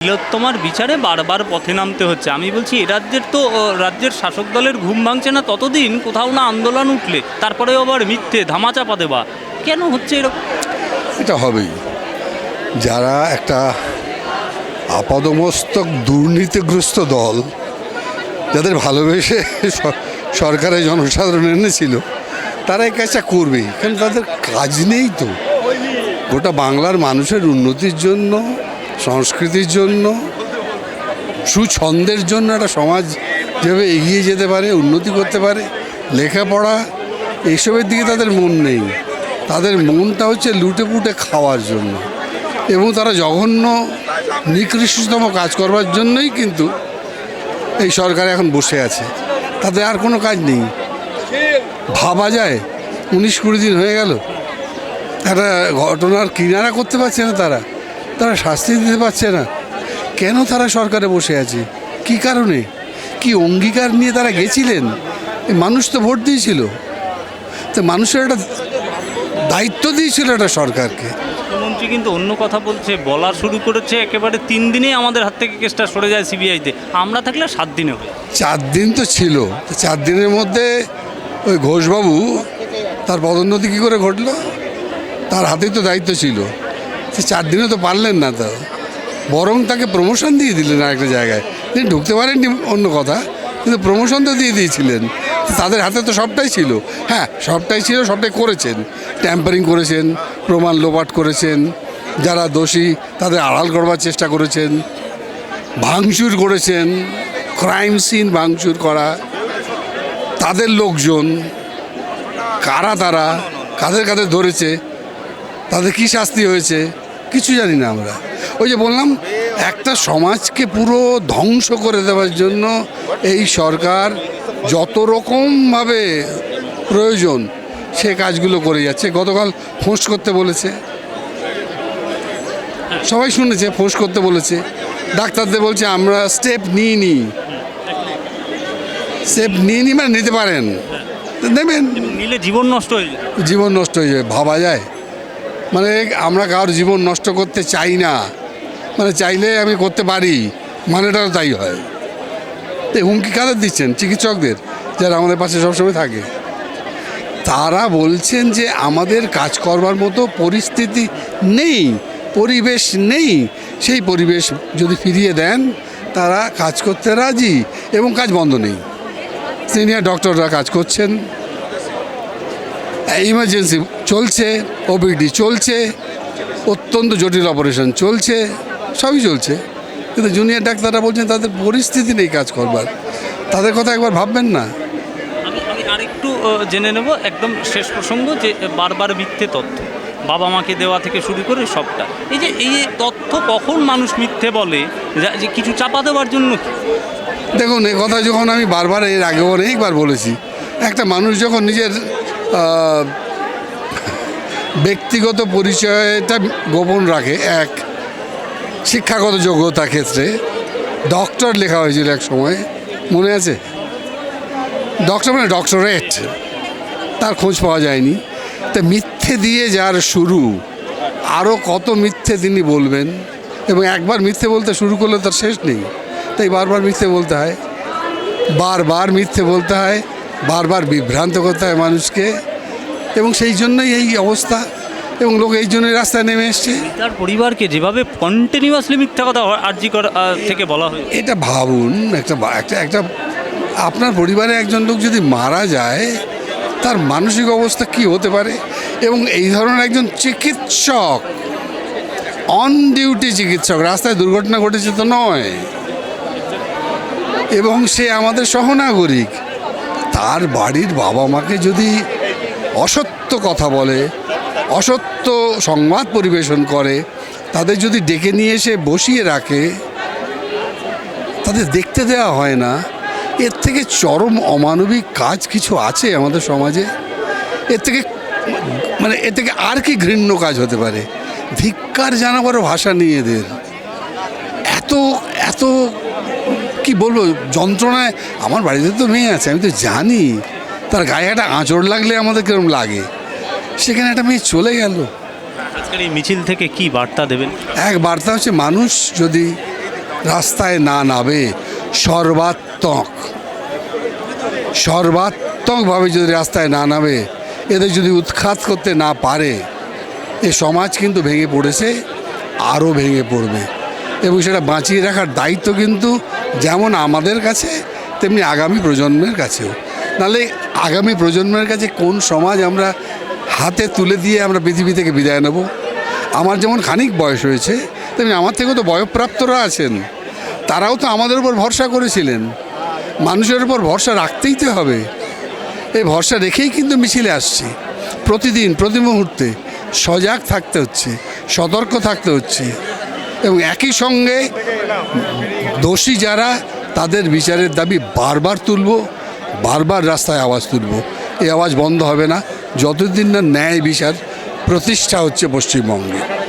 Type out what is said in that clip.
তিলোত্তমার বিচারে বারবার পথে নামতে হচ্ছে। আমি বলছি, এ রাজ্যের তো রাজ্যের শাসক দলের ঘুম ভাঙছে না, ততদিন কোথাও না আন্দোলন উঠলে তারপরে আবার মিথ্যে ধামাচাপা দেওয়া। কেন হচ্ছে এরকম এটা হবেই। যারা একটা আপাদমস্তক দুর্নীতিগ্রস্ত দল, যাদের ভালোবেসে স- সরকারে জনসাধারণ এনেছিল, তারা এই কাজটা করবেই। কারণ তাদের কাজ নেই তো। গোটা বাংলার মানুষের উন্নতির জন্য সংস্কৃতির জন্য, সুছন্দের জন্য একটা সমাজ যেভাবে এগিয়ে যেতে পারে, উন্নতি করতে পারে, লেখাপড়া, এইসবের দিকে তাদের মন নেই। তাদের মনটা হচ্ছে লুটে পুটে খাওয়ার জন্য। এবং তারা জঘন্য, নিকৃষ্টতম কাজ করবার জন্যই কিন্তু এই সরকার এখন বসে আছে। তাদের আর কোনো কাজ নেই। ভাবা যায়, উনিশ কুড়ি দিন হয়ে গেল। একটা ঘটনার কিনারা করতে পারছে না তারা। তারা শাস্তি দিতে পারছে না। কেন তারা সরকারে বসে আছে? কি কারণে? কি অঙ্গীকার নিয়ে তারা গেছিলেন? মানুষ তো ভোট দিয়েছিল। তো মানুষের একটা দায়িত্ব দিয়েছিল একটা সরকারকে। মুখ্যমন্ত্রী কিন্তু অন্য কথা বলছে বলা শুরু করেছে একেবারে তিন দিনেই আমাদের হাত থেকে কেসটা সরে যায় সিবিআইতে। আমরা থাকলে সাত দিনে হয় চার দিন তো ছিল। চার দিনের মধ্যে ওই ঘোষবাবু তার পদোন্নতি কী করে ঘটলো? তার হাতেই তো দায়িত্ব ছিল। সে চার দিনে তো পারলেন না তো। বরং তাকে প্রমোশন দিয়ে দিলেন আরেকটা জায়গায়। তিনি ঢুকতে পারেননি অন্য কথা, কিন্তু প্রমোশন তো দিয়ে দিয়েছিলেন। তাদের হাতে তো সবটাই ছিল। হ্যাঁ সবটাই ছিল, সবটাই করেছেন। ট্যাম্পারিং করেছেন, প্রমাণ লোপাট করেছেন, যারা দোষী তাদের আড়াল করবার চেষ্টা করেছেন, ভাঙচুর করেছেন ক্রাইম সিন ভাঙচুর করা। তাদের লোকজন, কারা তারা, কাদের কাদের ধরেছে তাদের কি শাস্তি হয়েছে? কিছু জানি না আমরা। ওই যে বললাম একটা সমাজকে পুরো ধ্বংস করে দেওয়ার জন্য এই সরকার যত রকমভাবে প্রয়োজন সে কাজগুলো করে যাচ্ছে। গতকাল ফোঁস করতে বলেছে। সবাই শুনেছে ফোঁস করতে বলেছে। ডাক্তারদের বলছে আমরা স্টেপ নিই নি স্টেপ নিয়ে নি মানে নিতে পারেন। নেবেন। নিলে জীবন নষ্ট হয়ে যায়। জীবন নষ্ট হয়ে যাবে ভাবা যায়। মানে আমরা কারোর জীবন নষ্ট করতে চাই না। মানে চাইলে আমি করতে পারি, মানেটাও তাই হয়। তো হুমকি কাদের দিচ্ছেন? চিকিৎসকদের, যারা আমাদের পাশে সবসময় থাকে। তারা বলছেন যে আমাদের কাজ করবার মতো পরিস্থিতি নেই, পরিবেশ নেই। সেই পরিবেশ যদি ফিরিয়ে দেন, তারা কাজ করতে রাজি এবং কাজ বন্ধ নেই। সিনিয়র ডক্টররা কাজ করছেন। ইমার্জেন্সি চলছে ওপিডি চলছে অত্যন্ত জটিল অপারেশন চলছে সবই চলছে। কিন্তু জুনিয়র ডাক্তাররা বলছেন তাদের পরিস্থিতি নেই কাজ করবার। তাদের কথা একবার ভাববেন না। আমি আমি আরেকটু জেনে নেব একদম শেষ প্রসঙ্গ যে বারবার মিথ্যে তথ্য। বাবা মাকে দেওয়া থেকে শুরু করে সবটা। এই যে এই তথ্য কখন মানুষ মিথ্যে বলে যে কিছু চাপা দেওয়ার জন্য দেখুন এ কথা যখন আমি বারবার এর আগেও অনেকবার বলেছি একটা মানুষ যখন নিজের ব্যক্তিগত পরিচয়টা গোপন রাখে, এক, শিক্ষাগত যোগ্যতা ক্ষেত্রে ডক্টর লেখা হয়েছিল এক সময়, মনে আছে? ডক্টর মানে ডক্টরেট তার খোঁজ পাওয়া যায়নি। তা মিথ্যে দিয়ে যার শুরু আরও কত মিথ্যে তিনি বলবেন? এবং একবার মিথ্যে বলতে শুরু করলে তার শেষ নেই। তাই বারবার মিথ্যে বলতে হয়। বারবার মিথ্যে বলতে হয়, বারবার বিভ্রান্ত করতে হয় মানুষকে। এবং সেই জন্যই এই অবস্থা এবং লোক এই জন্যই রাস্তায় নেমে এসছে। তার পরিবারকে যেভাবে কন্টিনিউয়াসলি মিথ্যা কথা আর্জি করা থেকে বলা হয়। এটা ভাবুন একটা একটা একটা আপনার পরিবারে একজন লোক যদি মারা যায় তার মানসিক অবস্থা কি হতে পারে? এবং এই ধরনের একজন চিকিৎসক অন ডিউটি চিকিৎসক রাস্তায় দুর্ঘটনা ঘটেছে তো নয়। এবং সে আমাদের সহনাগরিক তার বাড়ির বাবা মাকে যদি অসত্য কথা বলে, অসত্য সংবাদ পরিবেশন করে, তাদের যদি ডেকে নিয়ে এসে বসিয়ে রাখে, তাদের দেখতে দেওয়া হয় না। এর থেকে চরম অমানবিক কাজ কিছু আছে আমাদের সমাজে? এর থেকে মানে এর থেকে আর কি ঘৃণ্য কাজ হতে পারে? ধিক্কার জানাবারও ভাষা নিয়ে এদের। এত এত, কি বলব, যন্ত্রণায় আমার বাড়িতে তো মেয়ে আছে, আমি তো জানি। তার গায়ে একটা আঁচড় লাগলে আমাদের কিরম লাগে। সেখানে একটা মেয়ে চলে গেল। আজকের এই মিছিল থেকে কি বার্তা দেবেন? এক বার্তা হচ্ছে মানুষ যদি রাস্তায় না নামে সর্বাত্মক সর্বাত্মকভাবে যদি রাস্তায় না নামে এদের যদি উৎখাত করতে না পারে এ সমাজ কিন্তু ভেঙে পড়েছে আরও ভেঙে পড়বে। এবং সেটা বাঁচিয়ে রাখার দায়িত্ব কিন্তু যেমন আমাদের কাছে তেমনি আগামী প্রজন্মের কাছেও। নাহলে আগামী প্রজন্মের কাছে কোন সমাজ আমরা হাতে তুলে দিয়ে আমরা পৃথিবী থেকে বিদায় নেব? আমার যেমন খানিক বয়স হয়েছে, তেমনি আমার থেকেও তো বয়প্রাপ্তরা আছেন। তারাও তো আমাদের উপর ভরসা করেছিলেন। মানুষের উপর ভরসা রাখতেই তো হবে। এই ভরসা রেখেই কিন্তু মিছিলে আসছি। প্রতিদিন, প্রতি মুহূর্তে সজাগ থাকতে হচ্ছে, সতর্ক থাকতে হচ্ছে এবং একই সঙ্গে দোষী যারা, তাদের বিচারের দাবি বারবার তুলব। বারবার রাস্তায় আওয়াজ তুলব। এই আওয়াজ বন্ধ হবে না। যতদিন না ন্যায় বিচার প্রতিষ্ঠা হচ্ছে পশ্চিমবঙ্গে।